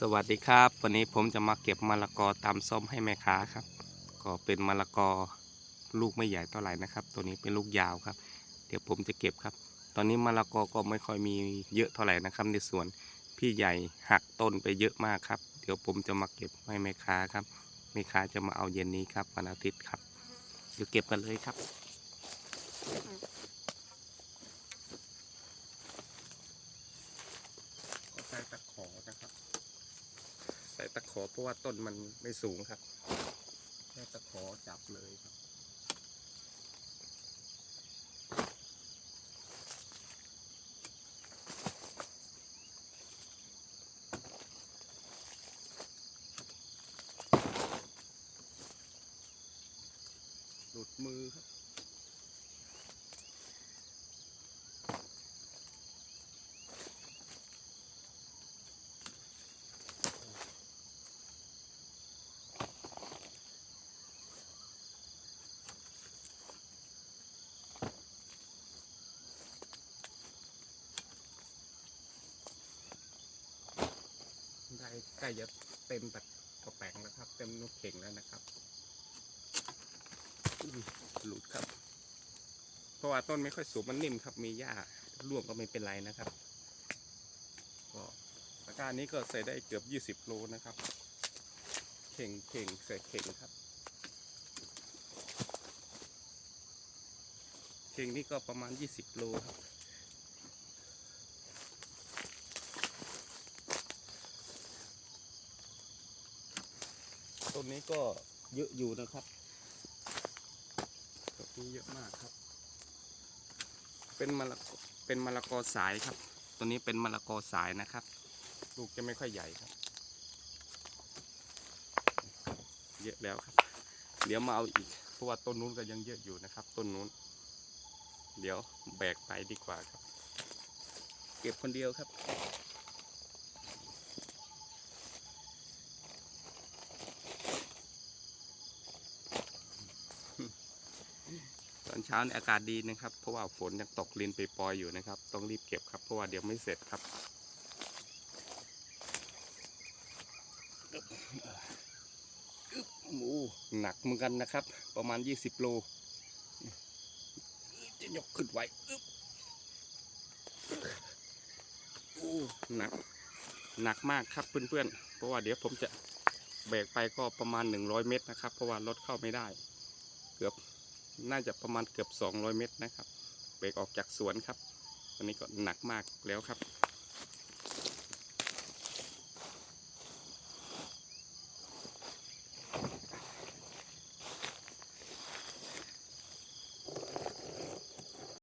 สวัสดีครับ วันนี้ผมจะมาเก็บมะละกอตามส้มให้แม่ค้าครับ ก็เป็นมะละกอลูกไม่ใหญ่เท่าไหร่นะครับ ตัวนี้เป็นลูกยาวครับ เดี๋ยวผมจะเก็บครับ ตอนนี้มะละกอก็ไม่ค่อยมีเยอะเท่าไหร่นะครับในสวนพี่ใหญ่หักต้นไปเยอะมากครับ เดี๋ยวผมจะมาเก็บให้แม่ค้าครับแม่ค้าจะมาเอาเย็นนี้ครับวันอาทิตย์ครับเดี๋ยวเก็บกันเลยครับ ก็ใส่ตะขอนะครับ ใส่ตะขอเพราะว่าต้นมันไม่สูงครับแค่ตะขอจับเลยครับหลุดมือครับ ใกล้จะเต็มตะกระแปงแล้วครับ เต็มนกเข่งแล้วนะครับหลุดครับ เพราะว่าต้นไม่ค่อยสูงมันนิ่มครับ มีหญ้าร่วงก็ไม่เป็นไรนะครับ ก็ตะกร้ารนี้ก็ใส่ได้เกือบยี่สิบโลนะครับ เข่งเข่งใส่เข่งครับ เข่งนี่ก็ประมาณยี่สิบโลครับ ต้นนี้ก็เยอะอยู่นะครับต้นนี้เยอะมากครับ เป็นมะละกเป็นมะละกอสายครับ ตัวนี้เป็นมะละกอสายนะครับ ลูกจะไม่ค่อยใหญ่ครับ เยอะแล้วครับ เดี๋ยวมาเอาอีก เพราะว่าต้นนู้นก็ยังเยอะอยู่นะครับ ต้นนู้น เดี๋ยวแบกไปดีกว่าครับ เก็บคนเดียวครับ ตอนเช้าเนี่ยอากาศดีนะครับ เพราะว่าฝนยังตกลินไปปอยอยู่นะครับ ต้องรีบเก็บครับ เพราะว่าเดี๋ยวไม่เสร็จครับโอ้หนักเหมือนกันนะครับ ประมาณ 20 โล จะยกขึ้นไหวอึ๊บโอ้หนัก หนักมากครับเพื่อนๆ เพราะว่าเดี๋ยวผมจะแบกไปก็ประมาณ 100 เมตรนะครับ เพราะว่ารถเข้าไม่ได้ เกือบ น่าจะประมาณเกือบ 200 เมตรนะครับ เบรกออกจากสวนครับ วันนี้ก็หนักมากแล้วครับ